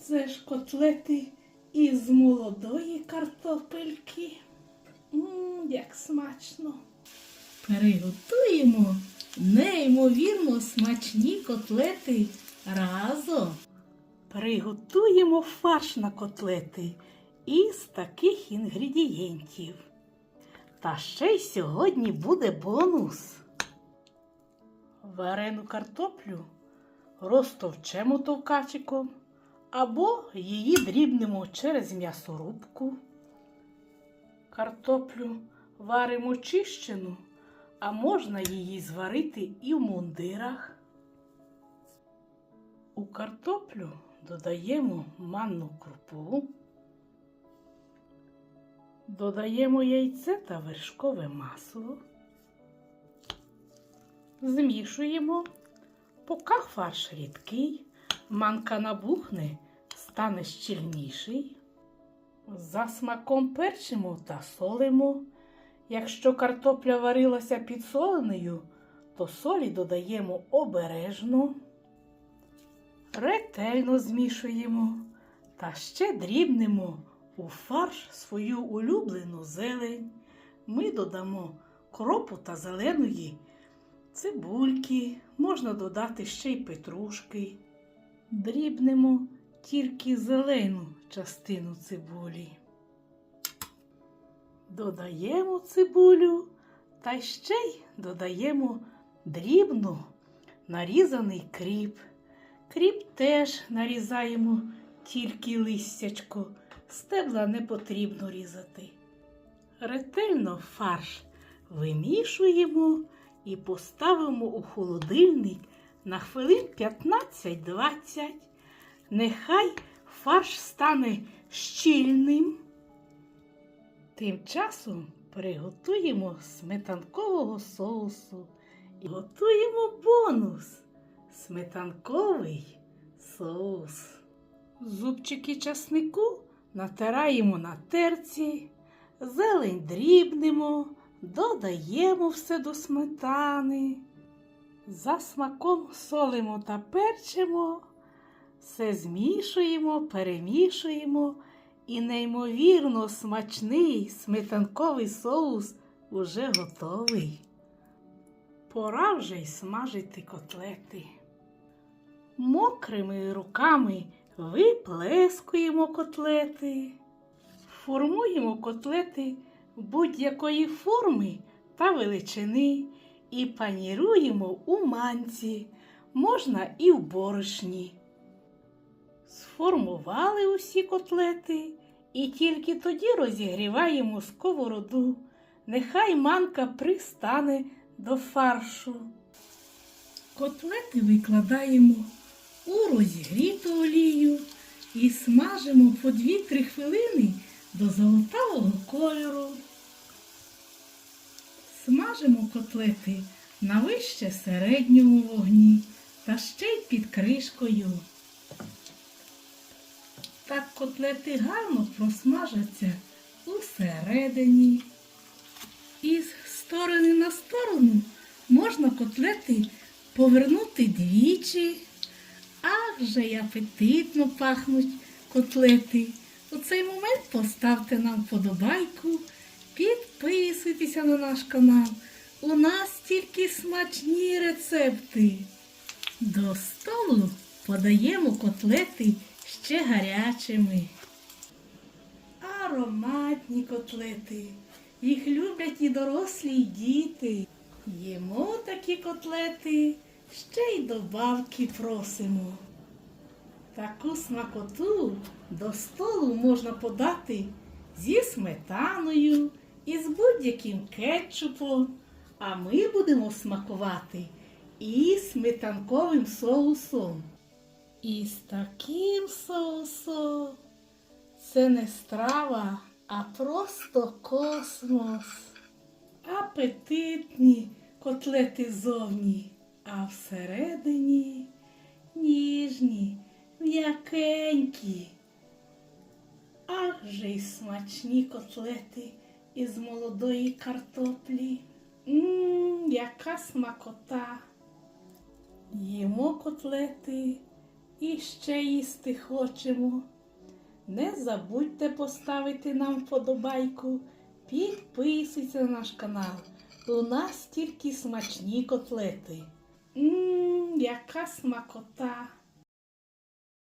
Це ж котлети із молодої картопельки. Мм, як смачно. Приготуємо неймовірно смачні котлети разом. Приготуємо фарш на котлети із таких інгредієнтів. Та ще й сьогодні буде бонус. Варену картоплю розтовчемо товкачиком або її дрібнемо через м'ясорубку. Картоплю варимо чищену, а можна її зварити і в мундирах. У картоплю додаємо манну крупу, додаємо яйце та вершкове масло, змішуємо, поки фарш рідкий, манка набухне, стане щільніший. За смаком перчимо та солимо. Якщо картопля варилася підсоленою, то солі додаємо обережно, ретельно змішуємо та ще дрібнемо у фарш свою улюблену зелень. Ми додамо кропу та зеленої цибульки, можна додати ще й петрушки. Дрібнемо тільки зелену частину цибулі. Додаємо цибулю та ще й додаємо дрібно нарізаний кріп. Кріп теж нарізаємо тільки листячко, стебла не потрібно різати. Ретельно фарш вимішуємо і поставимо у холодильник на хвилин 15-20. Нехай фарш стане щільним. Тим часом приготуємо сметанкового соусу і готуємо бонус сметанковий соус. Зубчики часнику натираємо на терці, зелень дрібнемо, додаємо все до сметани. За смаком солимо та перчимо, все змішуємо, перемішуємо і неймовірно смачний сметанковий соус уже готовий. Пора вже й смажити котлети. Мокрими руками виплескуємо котлети, формуємо котлети будь-якої форми та величини і паніруємо у манці, можна і в борошні. Сформували усі котлети і тільки тоді розігріваємо сковороду. Нехай манка пристане до фаршу. Котлети викладаємо у розігріту олію і смажимо по 2-3 хвилини до золотавого кольору. Смажимо котлети на вище середньому вогні та ще й під кришкою. Так котлети гарно просмажаться усередині. І з сторони на сторону можна котлети повернути двічі. Ах же апетитно пахнуть котлети. У цей момент поставте нам вподобайку, підписуйтеся на наш канал. У нас тільки смачні рецепти. До столу подаємо котлети ще гарячими. Ароматні котлети. Їх люблять і дорослі, і діти. Їмо такі котлети, ще й добавки просимо. Таку смакоту до столу можна подати зі сметаною і з будь-яким кетчупом. А ми будемо смакувати і сметанковим соусом. І з таким соусом це не страва, а просто космос. Апетитні котлети зовні, а всередині ніжні, м'якенькі. Ах же й смачні котлети із молодої картоплі. Мм, яка смакота. Їмо котлети і ще їсти хочемо. Не забудьте поставити нам вподобайку, підписуйся на наш канал. У нас тільки смачні котлети. Ммм, яка смакота!